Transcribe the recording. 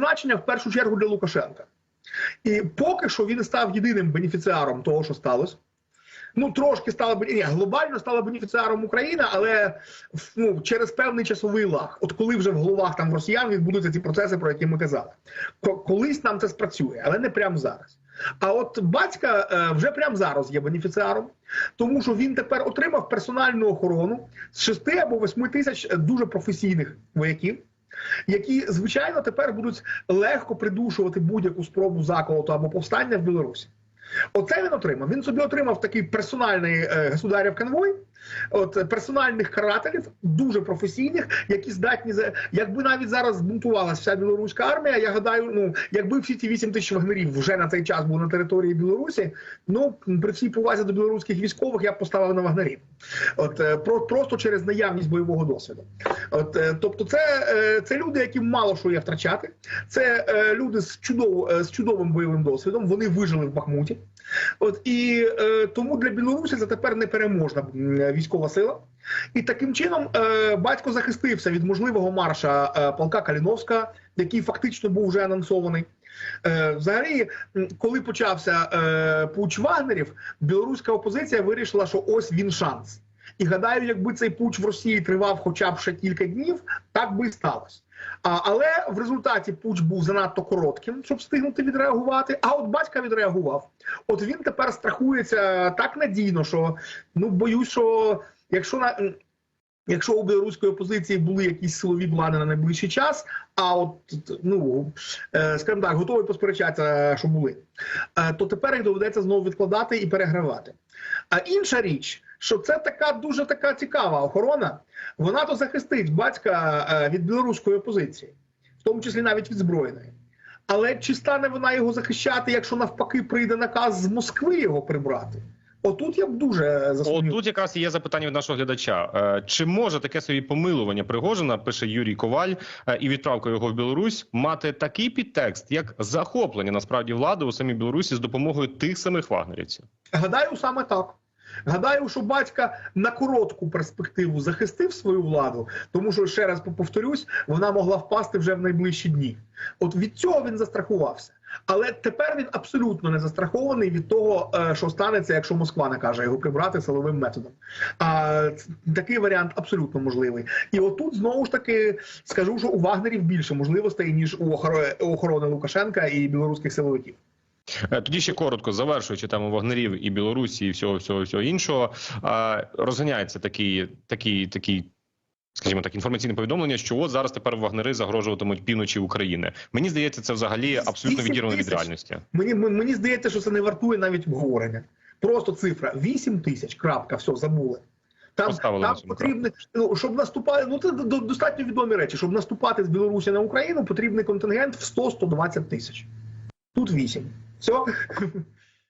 значення в першу чергу для Лукашенка. І поки що він став єдиним бенефіціаром того, що сталося. Ну, трошки стала ні, глобально стала бенефіціаром Україна, але ну, через певний часовий лаг. От коли вже в головах там росіян відбудуться ці процеси, про які ми казали. Колись нам це спрацює, але не прямо зараз. А от батька е, вже прямо зараз є бенефіціаром, тому що він тепер отримав персональну охорону з 6 або 8 тисяч дуже професійних вояків. Які звичайно тепер будуть легко придушувати будь-яку спробу заколоту або повстання в Білорусі. Оце він отримав. Він собі отримав такий персональний е, государів конвой, от персональних карателів, дуже професійних, які здатні за якби навіть зараз збунтувалася вся білоруська армія. Я гадаю, ну якби всі ці 8 тисяч вагнерів вже на цей час були на території Білорусі, ну при всій повазі до білоруських військових я б поставив на вагнерів. От е, про просто через наявність бойового досвіду. От е, тобто, це, е, це люди, які мало що є втрачати. Це е, люди з чудово з чудовим бойовим досвідом. Вони вижили в Бахмуті. От і тому для Білорусі це тепер непереможна військова сила. І таким чином батько захистився від можливого марша полка Каліновська, який фактично був вже анонсований. Взагалі, коли почався пуч Вагнерів, білоруська опозиція вирішила, що ось він шанс. І гадаю, якби цей пуч в Росії тривав хоча б ще кілька днів, так би і сталося. А, але в результаті пуч був занадто коротким, щоб встигнути відреагувати. А от батька відреагував. От він тепер страхується так надійно, що ну боюсь, що якщо на. Якщо у білоруської опозиції були якісь силові плани на найближчий час, а от ну е, скажімо так, готові посперечатися, що були, е, то тепер їх доведеться знову відкладати і перегравати. А інша річ, що це така дуже така цікава охорона, вона то захистить батька е, від білоруської опозиції, в тому числі навіть від збройної. Але чи стане вона його захищати, якщо навпаки прийде наказ з Москви його прибрати? Отут я б дуже От засумнів. тут якраз є запитання від нашого глядача. Е, Чи може таке собі помилування Пригожина, пише Юрій Коваль, е, і відправка його в Білорусь мати такий підтекст, як захоплення насправді влади у самій Білорусі з допомогою тих самих вагнерівців? Гадаю, саме так. Гадаю, що батька на коротку перспективу захистив свою владу, тому що ще раз повторюсь, вона могла впасти вже в найближчі дні. От від цього він застрахувався. Але тепер він абсолютно не застрахований від того, е, що станеться, якщо Москва накаже його прибрати силовим методом. А такий варіант абсолютно можливий. І отут знову ж таки скажу, що у Вагнерів більше можливостей ніж у охорони Лукашенка і білоруських силовиків. Е, Тоді ще коротко завершуючи тему вагнерів і Білорусі, і всього всього всього іншого, розганяється такий, такий, такий. Скажімо так, інформаційне повідомлення, що от зараз тепер вагнери загрожуватимуть півночі України. Мені здається, це взагалі абсолютно відірвано від реальності. Мені мені здається, що це не вартує навіть обговорення. Просто цифра 8 тисяч. Крапка, все, забули. Там, там потрібно, ну, щоб наступати. Ну це до- достатньо відомі речі. Щоб наступати з Білорусі на Україну, потрібний контингент в 100-120 тисяч. Тут 8. Все.